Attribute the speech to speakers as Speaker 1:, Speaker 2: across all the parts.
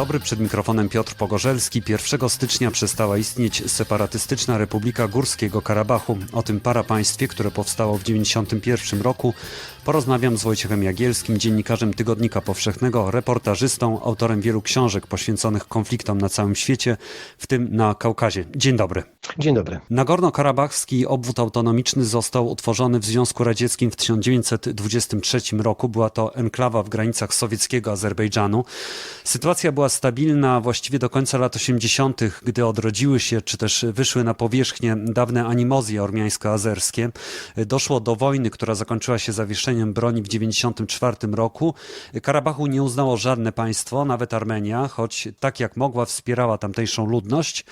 Speaker 1: dobry, przed mikrofonem Piotr Pogorzelski. 1 stycznia przestała istnieć separatystyczna Republika Górskiego Karabachu. O tym parapaństwie, które powstało w 1991 roku, porozmawiam z Wojciechem Jagielskim, dziennikarzem Tygodnika Powszechnego, reportażystą, autorem wielu książek poświęconych konfliktom na całym świecie, w tym na Kaukazie. Dzień dobry.
Speaker 2: Dzień dobry.
Speaker 1: Nagorno-Karabachski obwód autonomiczny został utworzony w Związku Radzieckim w 1923 roku. Była to enklawa w granicach sowieckiego Azerbejdżanu. Sytuacja była stabilna właściwie do końca lat 80., gdy odrodziły się czy też wyszły na powierzchnię dawne animozje ormiańsko-azerskie. Doszło do wojny, która zakończyła się zawieszeniem broni w 1994 roku. Karabachu nie uznało żadne państwo, nawet Armenia, choć tak jak mogła wspierała tamtejszą ludność.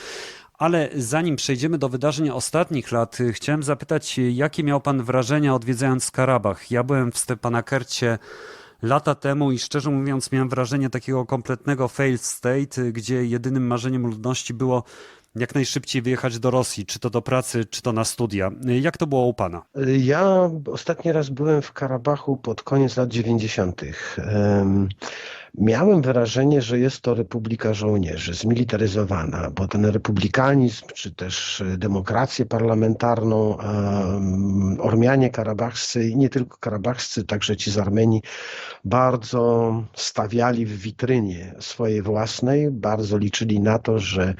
Speaker 1: Ale zanim przejdziemy do wydarzeń ostatnich lat, chciałem zapytać, jakie miał Pan wrażenia odwiedzając Karabach? Ja byłem w Stepanakercie lata temu i szczerze mówiąc miałem wrażenie takiego kompletnego failed state, gdzie jedynym marzeniem ludności było jak najszybciej wyjechać do Rosji, czy to do pracy, czy to na studia. Jak to było u Pana?
Speaker 2: Ja ostatni raz byłem w Karabachu pod koniec lat 90. Em, Miałem wrażenie, że jest to republika żołnierzy, zmilitaryzowana, bo ten republikanizm, czy też demokrację parlamentarną, Ormianie karabachscy i nie tylko karabachscy, także ci z Armenii, bardzo stawiali w witrynie swojej własnej, bardzo liczyli na to, że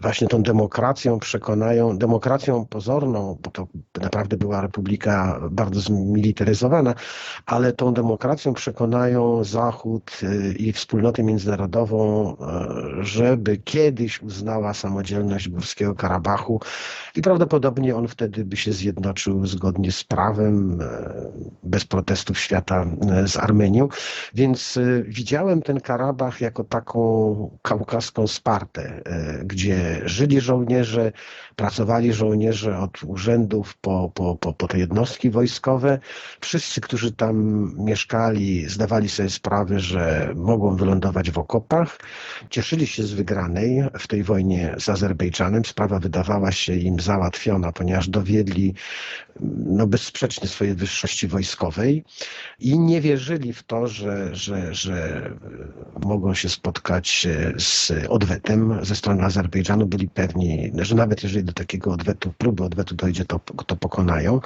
Speaker 2: właśnie tą demokracją przekonają, demokracją pozorną, bo to naprawdę była republika bardzo zmilitaryzowana, ale tą demokracją przekonają Zachód y, i wspólnotę międzynarodową, y, żeby kiedyś uznała samodzielność Górskiego Karabachu i prawdopodobnie on wtedy by się zjednoczył zgodnie z prawem, y, bez protestów świata y, z Armenią. Więc y, widziałem ten Karabach jako taką kaukaską Spartę, y, gdzie żyli żołnierze, pracowali żołnierze od urzędów po, po, po, po te jednostki wojskowe. Wszyscy, którzy tam mieszkali, zdawali sobie sprawę, że mogą wylądować w okopach. Cieszyli się z wygranej w tej wojnie z Azerbejdżanem. Sprawa wydawała się im załatwiona, ponieważ dowiedli no, bezsprzecznie swojej wyższości wojskowej i nie wierzyli w to, że, że, że mogą się spotkać z odwetem ze strony Azerbejdżanu. Byli pewni, że nawet jeżeli do takiego odwetu, próby odwetu dojdzie, to, to pokonają.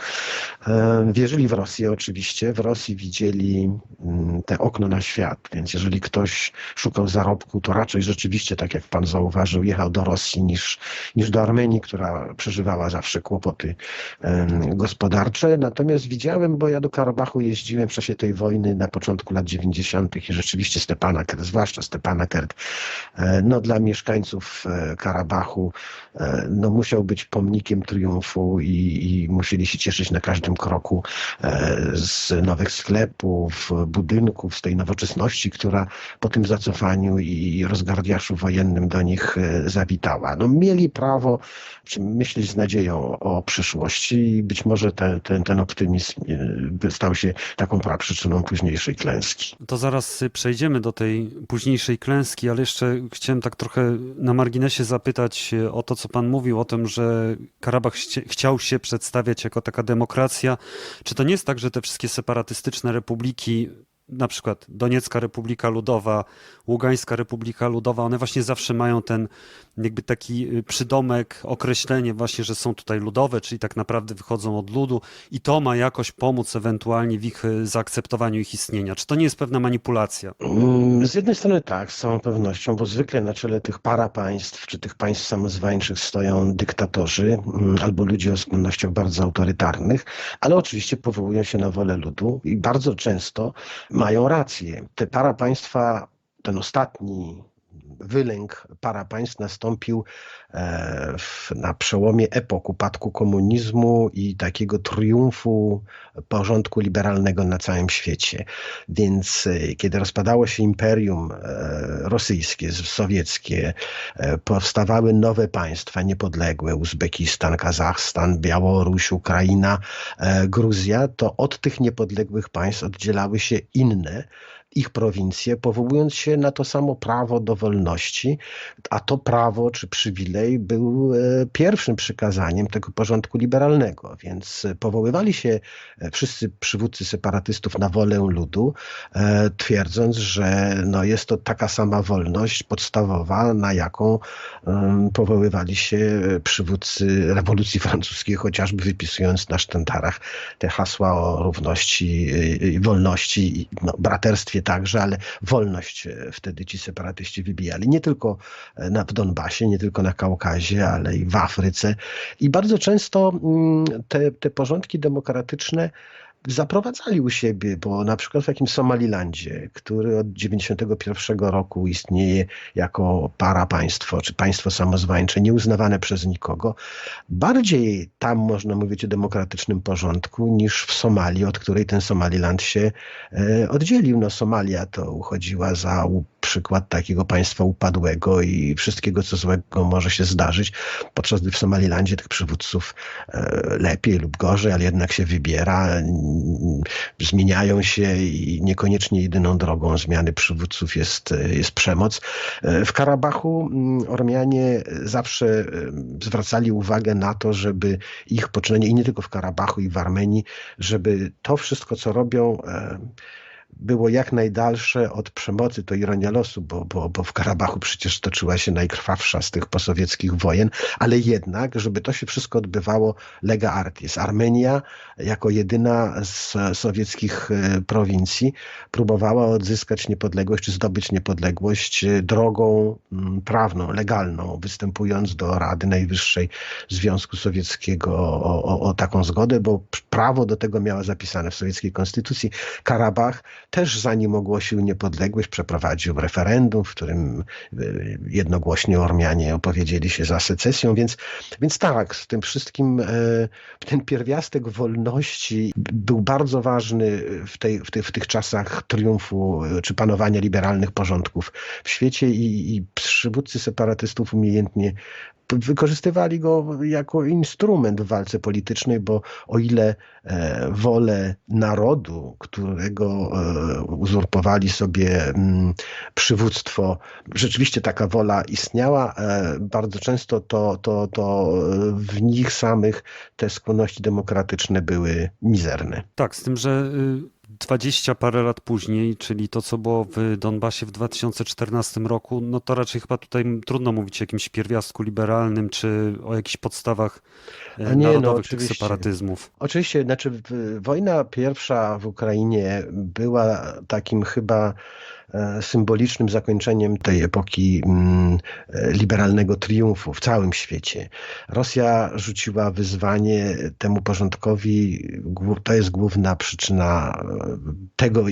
Speaker 2: E, Wierzyli w Rosję oczywiście. W Rosji widzieli mm, te okno na świat, więc jeżeli ktoś szukał zarobku, to raczej rzeczywiście, tak jak pan zauważył, jechał do Rosji niż, niż do Armenii, która przeżywała zawsze kłopoty gospodarcze. Natomiast widziałem, bo ja do Karabachu jeździłem w czasie tej wojny na początku lat 90. i rzeczywiście Stepanakert, zwłaszcza Stepanakert, e, no dla mieszkańców e, Karabachu e, no musiał być pomnikiem triumfu i, i musieli się cieszyć na każdym kroku z nowych sklepów, budynków, z tej nowoczesności, która po tym zacofaniu i rozgardiaszu wojennym do nich e, zawitała. No, mieli prawo myśleć z nadzieją o przyszłości i być może ten, ten, ten optymizm e, stał się taką praprzyczyną późniejszej klęski.
Speaker 1: To zaraz y, przejdziemy do tej późniejszej klęski, ale jeszcze chciałem tak trochę na marginesie zapytać y, o to, co pan mówił, o tym, że Karabach chciał się przedstawiać jako taka demokracja. Czy to nie jest tak, że te wszystkie separatystyczne republiki, na przykład Doniecka Republika Ludowa, Ługańska Republika Ludowa, one właśnie zawsze mają ten jakby taki y, przydomek, określenie właśnie, że są tutaj ludowe, czyli tak naprawdę wychodzą od ludu i to ma jakoś pomóc ewentualnie w ich y, zaakceptowaniu ich istnienia. Czy to nie jest pewna manipulacja?
Speaker 2: Mm, Z jednej strony tak, z całą pewnością, bo zwykle na czele tych para państw, czy tych państw samozwańczych stoją dyktatorzy mm, albo ludzie o skłonnościach bardzo autorytarnych, ale oczywiście powołują się na wolę ludu i bardzo często mają rację. Te para państwa, ten ostatni wylęk para państw nastąpił e, na przełomie epok upadku komunizmu i takiego triumfu porządku liberalnego na całym świecie. Więc e, kiedy rozpadało się imperium e, rosyjskie, sowieckie, powstawały nowe państwa niepodległe, Uzbekistan, Kazachstan, Białoruś, Ukraina, Gruzja, to od tych niepodległych państw oddzielały się inne, ich prowincje, powołując się na to samo prawo do wolności, a to prawo czy przywilej był e, pierwszym przykazaniem tego porządku liberalnego, więc powoływali się e, wszyscy przywódcy separatystów na wolę ludu, e, twierdząc, że no jest to taka sama wolność podstawowa, na jaką powoływali się przywódcy rewolucji francuskiej, chociażby wypisując na sztandarach te hasła o równości i wolności, no, braterstwie także, ale wolność e, wtedy ci separatyści wybijali. Nie tylko e, na, w Donbasie, nie tylko na Kaukazie, ale i w Afryce. I bardzo często mm, te, te porządki demokratyczne zaprowadzali u siebie, bo na przykład w takim Somalilandzie, który od 91 roku istnieje jako para państwo, czy państwo samozwańcze, nieuznawane przez nikogo, bardziej tam można mówić o demokratycznym porządku niż w Somalii, od której ten Somaliland się e, oddzielił. No Somalia to uchodziła za przykład takiego państwa upadłego i wszystkiego, co złego może się zdarzyć, podczas gdy w Somalilandzie tych przywódców e, lepiej lub gorzej, ale jednak się wybiera, zmieniają się i niekoniecznie jedyną drogą zmiany przywódców jest, e, jest przemoc. E, W Karabachu mm, Ormianie zawsze zwracali uwagę na to, żeby ich poczynanie, i nie tylko w Karabachu, i w Armenii, żeby to wszystko, co robią, było jak najdalsze od przemocy, to ironia losu, bo, bo, bo w Karabachu przecież toczyła się najkrwawsza z tych posowieckich wojen, ale jednak, żeby to się wszystko odbywało lega artis. Armenia jako jedyna z sowieckich e, prowincji próbowała odzyskać niepodległość, czy zdobyć niepodległość e, drogą mm, prawną, legalną, występując do Rady Najwyższej Związku Sowieckiego o, o, o taką zgodę, bo prawo do tego miała zapisane w sowieckiej konstytucji. Karabach też zanim ogłosił niepodległość, przeprowadził referendum, w którym y, jednogłośnie Ormianie opowiedzieli się za secesją, więc, więc tak, z tym wszystkim e, ten pierwiastek wolności był bardzo ważny w, tej, w, tych, w tych czasach triumfu e, czy panowania liberalnych porządków w świecie i, i przywódcy separatystów umiejętnie wykorzystywali go jako instrument w walce politycznej, bo o ile e, wolę narodu, którego uzurpowali sobie mm, przywództwo, rzeczywiście taka wola istniała, e, bardzo często to, to, to w nich samych te skłonności demokratyczne były mizerne.
Speaker 1: Tak, z tym, że y, 20 parę lat później, czyli to, co było w Donbasie w 2014 roku, no to raczej chyba tutaj trudno mówić o jakimś pierwiastku liberalnym, czy o jakichś podstawach e,
Speaker 2: nie, no,
Speaker 1: narodowych tych
Speaker 2: oczywiście.
Speaker 1: separatyzmów.
Speaker 2: Oczywiście, znaczy wojna pierwsza w Ukrainie była takim chyba symbolicznym zakończeniem tej epoki mm, e, liberalnego triumfu w całym świecie. Rosja rzuciła wyzwanie temu porządkowi. To jest główna przyczyna e, tego,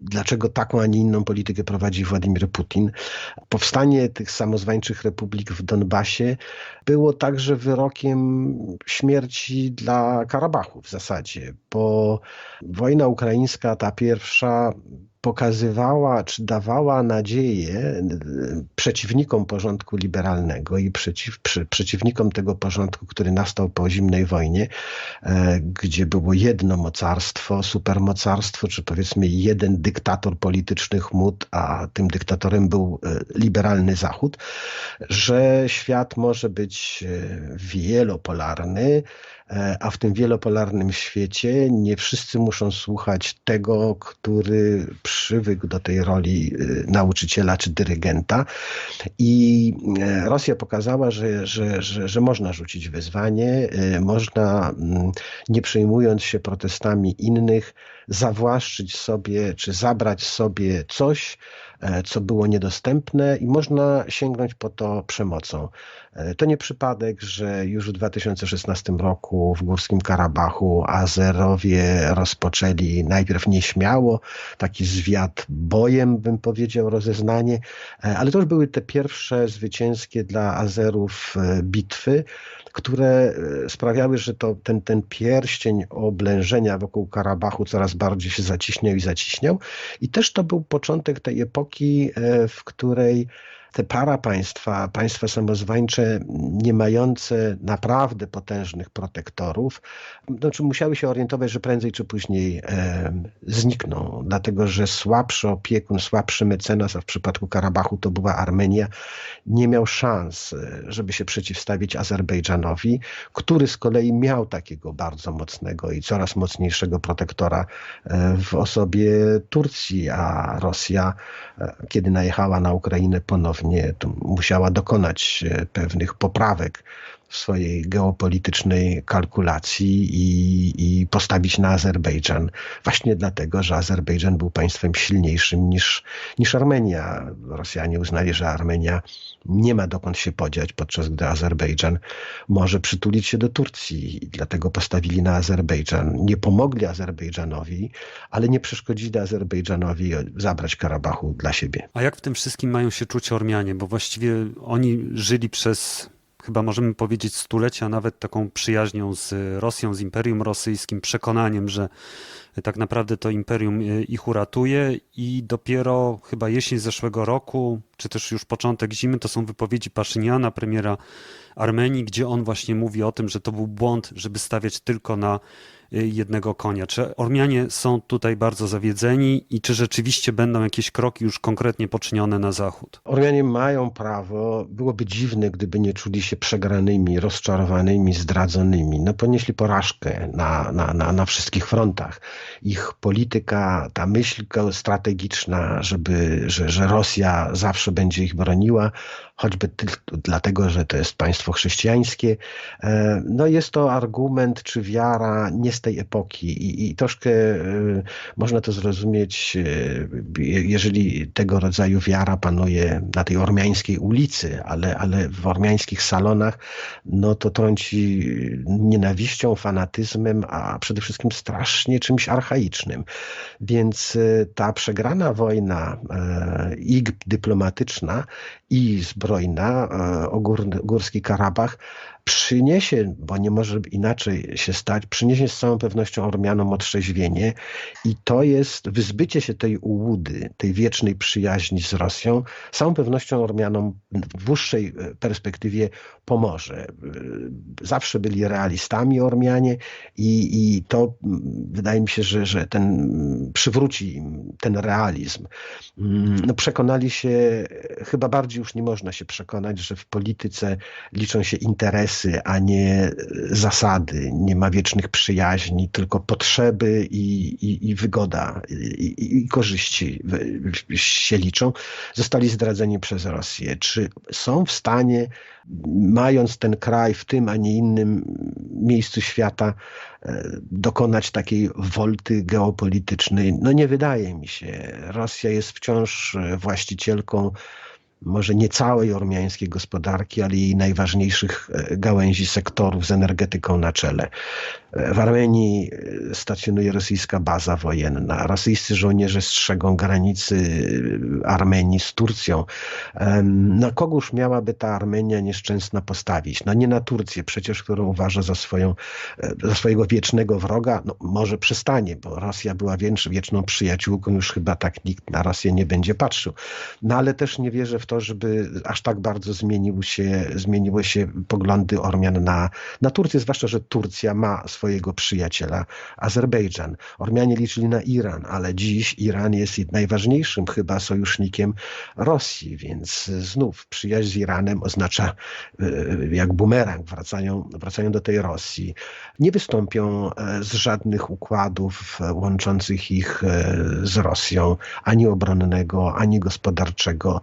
Speaker 2: dlaczego taką, a nie inną politykę prowadzi Władimir Putin. Powstanie tych samozwańczych republik w Donbasie było także wyrokiem śmierci dla Karabachu w zasadzie, bo wojna ukraińska, ta pierwsza, pokazywała czy dawała nadzieję y, przeciwnikom porządku liberalnego i przeciw, przy, przeciwnikom tego porządku, który nastał po zimnej wojnie, e, gdzie było jedno mocarstwo, supermocarstwo, czy powiedzmy jeden dyktator polityczny chmut, a tym dyktatorem był e, liberalny Zachód, że świat może być e, wielopolarny, e, a w tym wielopolarnym świecie nie wszyscy muszą słuchać tego, który przywykł do tej roli e, nauczyciela czy dyrygenta. I e, Rosja pokazała, że, że, że, że można rzucić wyzwanie, e, można, mm, nie przejmując się protestami innych, zawłaszczyć sobie czy zabrać sobie coś, e, co było niedostępne i można sięgnąć po to przemocą. E, To nie przypadek, że już w 2016 roku w Górskim Karabachu Azerowie rozpoczęli najpierw nieśmiało, taki zwiat bojem, bym powiedział, rozeznanie, e, ale to już były te pierwsze zwycięskie dla Azerów e, bitwy, które e, sprawiały, że to, ten, ten pierścień oblężenia wokół Karabachu coraz bardziej się zaciśniał i zaciśniał. I też to był początek tej epoki, w której te para państwa, państwa samozwańcze, nie mające naprawdę potężnych protektorów, znaczy musiały się orientować, że prędzej czy później e, znikną, dlatego że słabszy opiekun, słabszy mecenas, a w przypadku Karabachu to była Armenia, nie miał szans, e, żeby się przeciwstawić Azerbejdżanowi, który z kolei miał takiego bardzo mocnego i coraz mocniejszego protektora e, w osobie Turcji, a Rosja, e, kiedy najechała na Ukrainę ponownie, to musiała dokonać e, pewnych poprawek w swojej geopolitycznej kalkulacji i, i postawić na Azerbejdżan. Właśnie dlatego, że Azerbejdżan był państwem silniejszym niż, niż Armenia. Rosjanie uznali, że Armenia nie ma dokąd się podziać, podczas gdy Azerbejdżan może przytulić się do Turcji. I dlatego postawili na Azerbejdżan. Nie pomogli Azerbejdżanowi, ale nie przeszkodzili Azerbejdżanowi zabrać Karabachu dla siebie.
Speaker 1: A jak w tym wszystkim mają się czuć Ormianie? Bo właściwie oni żyli przez chyba możemy powiedzieć stulecia, nawet taką przyjaźnią z Rosją, z Imperium Rosyjskim, przekonaniem, że tak naprawdę to imperium ich uratuje i dopiero chyba jesień zeszłego roku, czy też już początek zimy, to są wypowiedzi Paszyniana, premiera Armenii, gdzie on właśnie mówi o tym, że to był błąd, żeby stawiać tylko na jednego konia. Czy Ormianie są tutaj bardzo zawiedzeni i czy rzeczywiście będą jakieś kroki już konkretnie poczynione na zachód?
Speaker 2: Ormianie mają prawo, byłoby dziwne, gdyby nie czuli się przegranymi, rozczarowanymi, zdradzonymi. No ponieśli porażkę na, na, na, na wszystkich frontach. Ich polityka, ta myśl strategiczna, żeby, że, że Rosja zawsze będzie ich broniła, choćby tylko dlatego, że to jest państwo chrześcijańskie. No jest to argument czy wiara nie z tej epoki i, i troszkę można to zrozumieć, jeżeli tego rodzaju wiara panuje na tej ormiańskiej ulicy, ale, ale w ormiańskich salonach, no to trąci nienawiścią, fanatyzmem, a przede wszystkim strasznie czymś archaicznym. Więc ta przegrana wojna i dyplomatyczna, i zbrojna o Gór, Górski Karabach przyniesie, bo nie może inaczej się stać, przyniesie z całą pewnością Ormianom otrzeźwienie i to jest wyzbycie się tej ułudy, tej wiecznej przyjaźni z Rosją, z całą pewnością Ormianom w dłuższej perspektywie pomoże. Zawsze byli realistami Ormianie i, i to wydaje mi się, że, że ten przywróci im ten realizm. No, przekonali się, chyba bardziej już nie można się przekonać, że w polityce liczą się interesy, a nie zasady, nie ma wiecznych przyjaźni, tylko potrzeby i, i, i wygoda i, i, korzyści się liczą, zostali zdradzeni przez Rosję. Czy są w stanie, mając ten kraj w tym, a nie innym miejscu świata, dokonać takiej wolty geopolitycznej? No nie wydaje mi się. Rosja jest wciąż właścicielką może nie całej ormiańskiej gospodarki, ale jej najważniejszych gałęzi sektorów z energetyką na czele. W Armenii stacjonuje rosyjska baza wojenna. Rosyjscy żołnierze strzegą granicy Armenii z Turcją. Na kogóż miałaby ta Armenia nieszczęsna postawić? No nie na Turcję, przecież którą uważa za, swoją, za swojego wiecznego wroga. No, może przestanie, bo Rosja była wieczną przyjaciółką, już chyba tak nikt na Rosję nie będzie patrzył. No ale też nie wierzę w to, żeby aż tak bardzo zmienił się, zmieniły się poglądy Ormian na, na Turcję, zwłaszcza, że Turcja ma swojego przyjaciela Azerbejdżan. Ormianie liczyli na Iran, ale dziś Iran jest najważniejszym chyba sojusznikiem Rosji, więc znów przyjaźń z Iranem oznacza jak bumerang, wracają, wracają do tej Rosji. Nie wystąpią z żadnych układów łączących ich z Rosją, ani obronnego, ani gospodarczego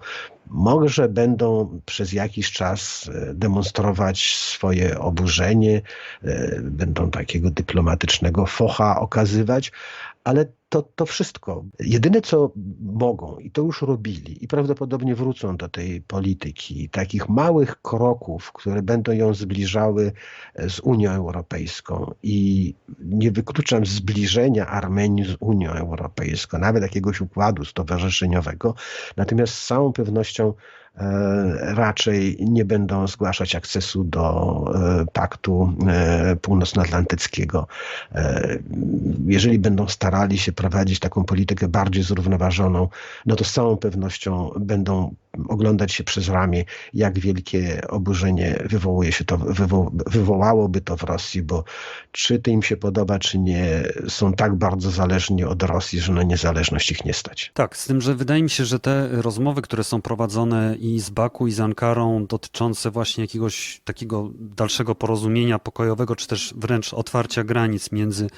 Speaker 2: może będą przez jakiś czas demonstrować swoje oburzenie, będą takiego dyplomatycznego focha okazywać, ale to, to wszystko. Jedyne, co mogą, i to już robili, i prawdopodobnie wrócą do tej polityki, takich małych kroków, które będą ją zbliżały z Unią Europejską. I nie wykluczam zbliżenia Armenii z Unią Europejską, nawet jakiegoś układu stowarzyszeniowego. Natomiast z całą pewnością raczej nie będą zgłaszać akcesu do e, paktu e, północnoatlantyckiego. E, Jeżeli będą starali się prowadzić taką politykę bardziej zrównoważoną, no to z całą pewnością będą oglądać się przez ramię, jak wielkie oburzenie wywołuje się to, wywo, wywołałoby to w Rosji, bo czy to im się podoba, czy nie, są tak bardzo zależni od Rosji, że na niezależność ich nie stać.
Speaker 1: Tak, z tym, że wydaje mi się, że te rozmowy, które są prowadzone i z Baku, i z Ankarą, dotyczące właśnie jakiegoś takiego dalszego porozumienia pokojowego, czy też wręcz otwarcia granic między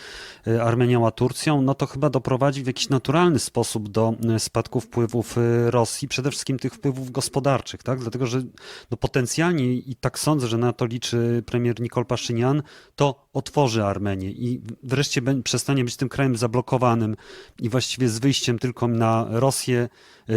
Speaker 1: e, Armenią a Turcją, no to chyba doprowadzi w jakiś naturalny sposób do e, spadku wpływów e, Rosji, przede wszystkim tych wpływów gospodarczych, tak? Dlatego, że no potencjalnie, i tak sądzę, że na to liczy premier Nikol Paszynian, to otworzy Armenię i wreszcie przestanie być tym krajem zablokowanym i właściwie z wyjściem tylko na Rosję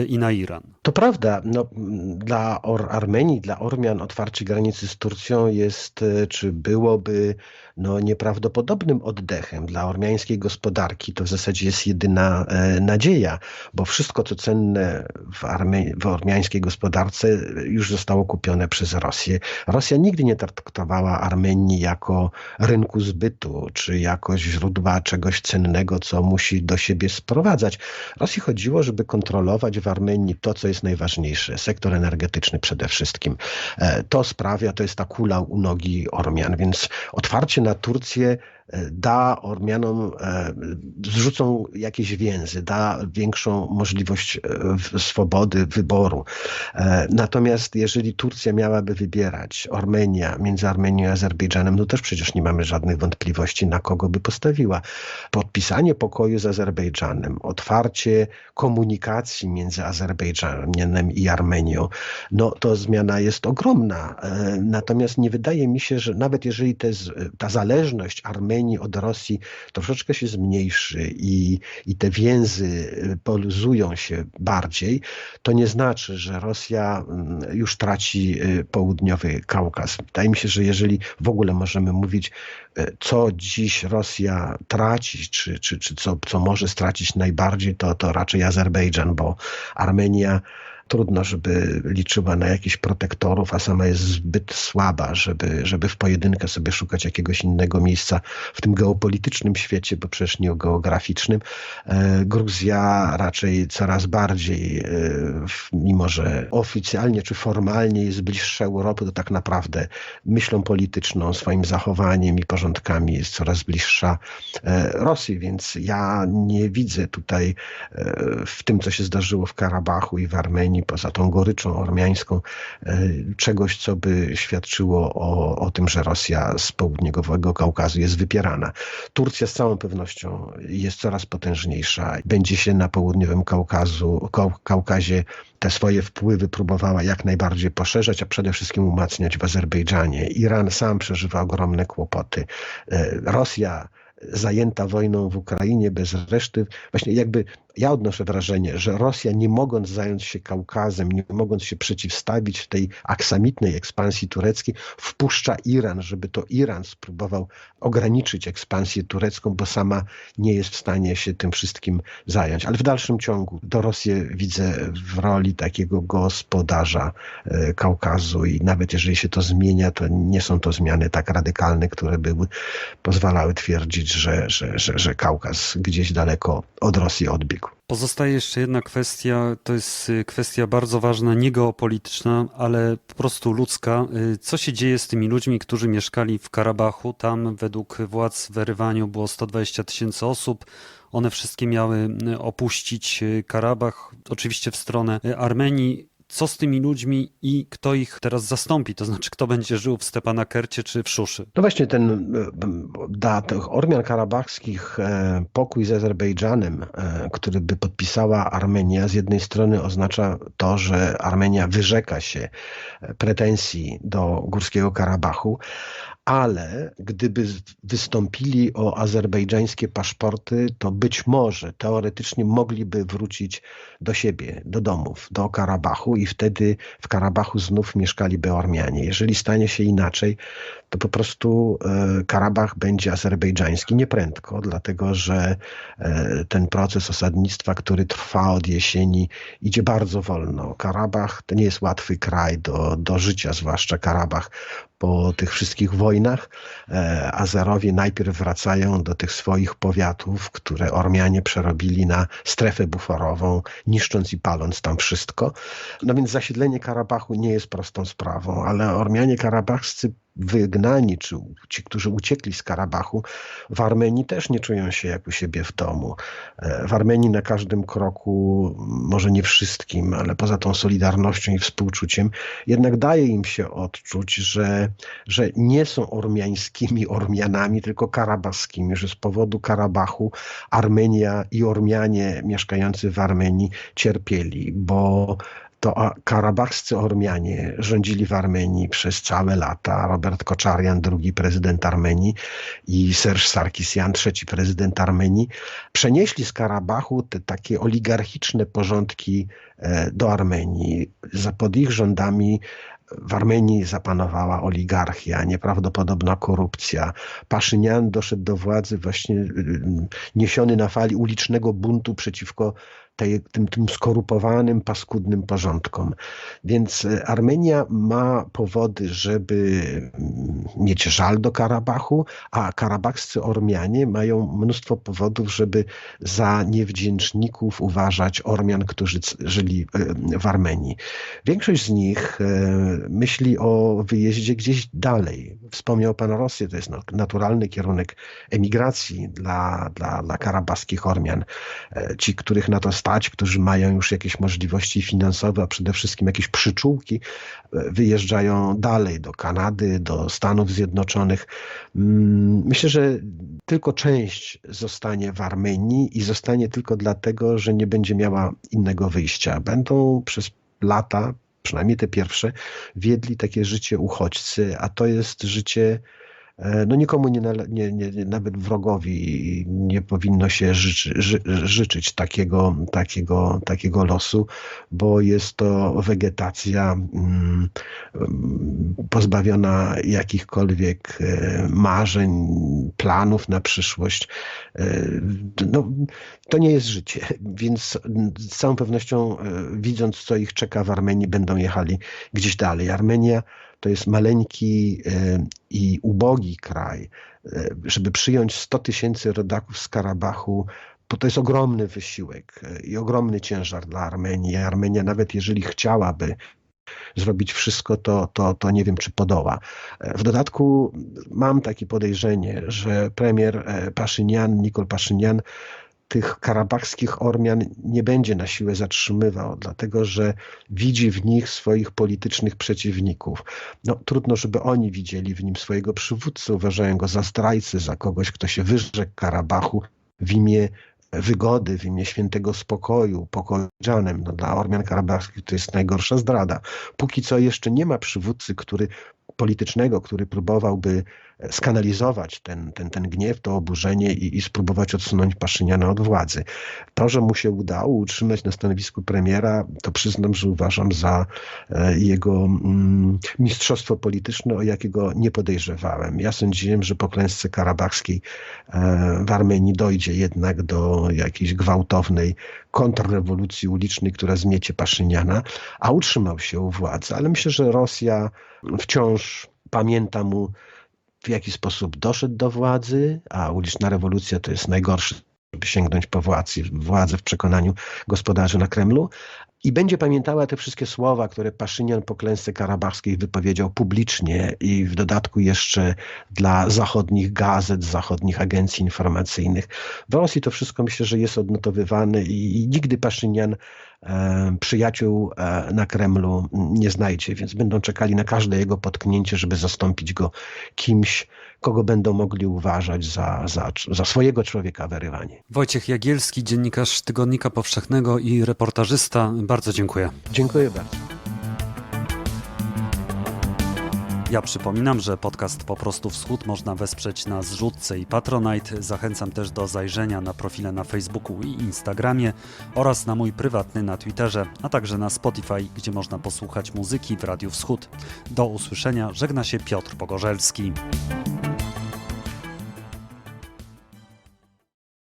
Speaker 1: i na Iran.
Speaker 2: To prawda, no, dla Or Armenii, dla Ormian otwarcie granicy z Turcją jest, e, czy byłoby no, nieprawdopodobnym oddechem dla ormiańskiej gospodarki. To w zasadzie jest jedyna e, nadzieja, bo wszystko co cenne w, Arme w ormiańskiej gospodarce już zostało kupione przez Rosję. Rosja nigdy nie traktowała Armenii jako rynku zbytu, czy jako źródła czegoś cennego, co musi do siebie sprowadzać. Rosji chodziło, żeby kontrolować w Armenii to, co jest najważniejsze, sektor energetyczny przede wszystkim. E, To sprawia, to jest ta kula u nogi Ormian, więc otwarcie na Turcję e, da Ormianom, e, zrzucą jakieś więzy, da większą możliwość e, swobody wyboru. E, Natomiast jeżeli Turcja miałaby wybierać Armenia między Armenią a Azerbejdżanem, no też przecież nie mamy żadnych wątpliwości, na kogo by postawiła. Podpisanie pokoju z Azerbejdżanem, otwarcie komunikacji między Azerbejdżanem i Armenią, no to zmiana jest ogromna. Natomiast nie wydaje mi się, że nawet jeżeli te, ta zależność Armenii od Rosji troszeczkę się zmniejszy i, i te więzy e, poluzują się bardziej, to nie znaczy, że Rosja mm, już traci e, południowy Kaukaz. Wydaje mi się, że jeżeli w ogóle możemy mówić, e, co dziś Rosja traci, czy, czy, czy co, co może stracić najbardziej, to, to raczej Azerbejdżan, bo Armenia trudno, żeby liczyła na jakichś protektorów, a sama jest zbyt słaba, żeby, żeby w pojedynkę sobie szukać jakiegoś innego miejsca w tym geopolitycznym świecie, bo przecież nie geograficznym. E, Gruzja raczej coraz bardziej, e, mimo że oficjalnie czy formalnie jest bliższa Europy, to tak naprawdę myślą polityczną, swoim zachowaniem i porządkami jest coraz bliższa e, Rosji, więc ja nie widzę tutaj w tym, co się zdarzyło w Karabachu i w Armenii, poza tą goryczą ormiańską, e, czegoś, co by świadczyło o, o tym, że Rosja z południowego Kaukazu jest wypierana. Turcja z całą pewnością jest coraz potężniejsza. Będzie się na południowym Kaukazu, Kau, Kaukazie te swoje wpływy próbowała jak najbardziej poszerzać, a przede wszystkim umacniać w Azerbejdżanie. Iran sam przeżywa ogromne kłopoty. E, Rosja zajęta wojną w Ukrainie bez reszty, właśnie jakby ja odnoszę wrażenie, że Rosja nie mogąc zająć się Kaukazem, nie mogąc się przeciwstawić tej aksamitnej ekspansji tureckiej, wpuszcza Iran, żeby to Iran spróbował ograniczyć ekspansję turecką, bo sama nie jest w stanie się tym wszystkim zająć. Ale w dalszym ciągu to Rosję widzę w roli takiego gospodarza e, Kaukazu i nawet jeżeli się to zmienia, to nie są to zmiany tak radykalne, które by pozwalały twierdzić, że, że, że, że Kaukaz gdzieś daleko od Rosji odbiegł.
Speaker 1: Pozostaje jeszcze jedna kwestia, to jest y, kwestia bardzo ważna, nie geopolityczna, ale po prostu ludzka. Y, Co się dzieje z tymi ludźmi, którzy mieszkali w Karabachu? Tam według władz w Erywaniu było 120 tysięcy osób. One wszystkie miały y, opuścić Karabach, oczywiście w stronę Armenii. Co z tymi ludźmi i kto ich teraz zastąpi? To znaczy, kto będzie żył w Stepanakercie czy w Szuszy?
Speaker 2: No właśnie ten e, dla tych Ormian karabachskich e, pokój z Azerbejdżanem, e, który by podpisała Armenia, z jednej strony oznacza to, że Armenia wyrzeka się pretensji do Górskiego Karabachu, ale gdyby wystąpili o azerbejdżańskie paszporty, to być może teoretycznie mogliby wrócić do siebie, do domów, do Karabachu i wtedy w Karabachu znów mieszkaliby Ormianie. Jeżeli stanie się inaczej, to po prostu e, Karabach będzie azerbejdżański nieprędko, dlatego że e, ten proces osadnictwa, który trwa od jesieni, idzie bardzo wolno. Karabach to nie jest łatwy kraj do, do życia, zwłaszcza Karabach po tych wszystkich wojnach. E, Azerowie najpierw wracają do tych swoich powiatów, które Ormianie przerobili na strefę buforową, niszcząc i paląc tam wszystko. No więc zasiedlenie Karabachu nie jest prostą sprawą, ale Ormianie karabachscy wygnani, czy ci, którzy uciekli z Karabachu, w Armenii też nie czują się jak u siebie w domu. E, W Armenii na każdym kroku, może nie wszystkim, ale poza tą solidarnością i współczuciem, jednak daje im się odczuć, że, że nie są ormiańskimi Ormianami, tylko karabaskimi, że z powodu Karabachu Armenia i Ormianie mieszkający w Armenii cierpieli, bo to karabachscy Ormianie rządzili w Armenii przez całe lata. Robert Koczarian, drugi prezydent Armenii i Serge Sarkisian, trzeci prezydent Armenii, przenieśli z Karabachu te takie oligarchiczne porządki e, do Armenii. Za pod ich rządami w Armenii zapanowała oligarchia, nieprawdopodobna korupcja. Paszynian doszedł do władzy właśnie y, niesiony na fali ulicznego buntu przeciwko tej, tym, tym skorupowanym, paskudnym porządkom. Więc e, Armenia ma powody, żeby mm, mieć żal do Karabachu, a karabachscy Ormianie mają mnóstwo powodów, żeby za niewdzięczników uważać Ormian, którzy żyli e, w Armenii. Większość z nich e, myśli o wyjeździe gdzieś dalej. Wspomniał Pan Rosję, to jest naturalny kierunek emigracji dla, dla, dla karabaskich Ormian. Ci, których na to stać, którzy mają już jakieś możliwości finansowe, a przede wszystkim jakieś przyczółki, e, wyjeżdżają dalej do Kanady, do Stanów Zjednoczonych. Mm, Myślę, że tylko część zostanie w Armenii i zostanie tylko dlatego, że nie będzie miała innego wyjścia. Będą przez lata, przynajmniej te pierwsze, wiedli takie życie uchodźcy, a to jest życie no nikomu nie, nie, nie, nawet wrogowi nie powinno się życzy, ży, życzyć takiego, takiego, takiego losu, bo jest to wegetacja mm, pozbawiona jakichkolwiek e, marzeń, planów na przyszłość. E, No, to nie jest życie, więc z całą pewnością e, widząc, co ich czeka w Armenii, będą jechali gdzieś dalej. Armenia to jest maleńki e, i ubogi kraj. E, Żeby przyjąć 100 tysięcy rodaków z Karabachu, to jest ogromny wysiłek e, i ogromny ciężar dla Armenii. Armenia, nawet jeżeli chciałaby zrobić wszystko, to, to, to nie wiem, czy podoła. W dodatku mam takie podejrzenie, że premier Paszynian, Nikol Paszynian, tych karabachskich Ormian nie będzie na siłę zatrzymywał, dlatego że widzi w nich swoich politycznych przeciwników. No, trudno, żeby oni widzieli w nim swojego przywódcę, uważają go za zdrajcę, za kogoś, kto się wyrzekł Karabachu w imię wygody, w imię świętego spokoju, pokoju. No, dla Ormian karabachskich to jest najgorsza zdrada. Póki co jeszcze nie ma przywódcy, który politycznego, który próbowałby skanalizować ten, ten, ten gniew, to oburzenie i, i spróbować odsunąć Paszyniana od władzy. To, że mu się udało utrzymać na stanowisku premiera, to przyznam, że uważam za e, jego mm, mistrzostwo polityczne, o jakiego nie podejrzewałem. Ja sądziłem, że po klęsce karabachskiej e, w Armenii dojdzie jednak do jakiejś gwałtownej kontrrewolucji ulicznej, która zmiecie Paszyniana, a utrzymał się u władzy. Ale myślę, że Rosja wciąż pamięta mu w jaki sposób doszedł do władzy, a uliczna rewolucja to jest najgorszy, żeby sięgnąć po władzy, władzę w przekonaniu gospodarzy na Kremlu. I będzie pamiętała te wszystkie słowa, które Paszynian po klęsce karabachskiej wypowiedział publicznie i w dodatku jeszcze dla zachodnich gazet, zachodnich agencji informacyjnych. W Rosji to wszystko myślę, że jest odnotowywane i, i nigdy Paszynian e, przyjaciół e, na Kremlu nie znajdzie, więc będą czekali na każde jego potknięcie, żeby zastąpić go kimś, kogo będą mogli uważać za, za, za swojego człowieka w Erywanie.
Speaker 1: Wojciech Jagielski, dziennikarz Tygodnika Powszechnego i reportażysta. Bardzo dziękuję.
Speaker 2: Dziękuję bardzo.
Speaker 1: Ja przypominam, że podcast Po prostu Wschód można wesprzeć na zrzutce i Patronite. Zachęcam też do zajrzenia na profile na Facebooku i Instagramie oraz na mój prywatny na Twitterze, a także na Spotify, gdzie można posłuchać muzyki w Radiu Wschód. Do usłyszenia, żegna się Piotr Pogorzelski.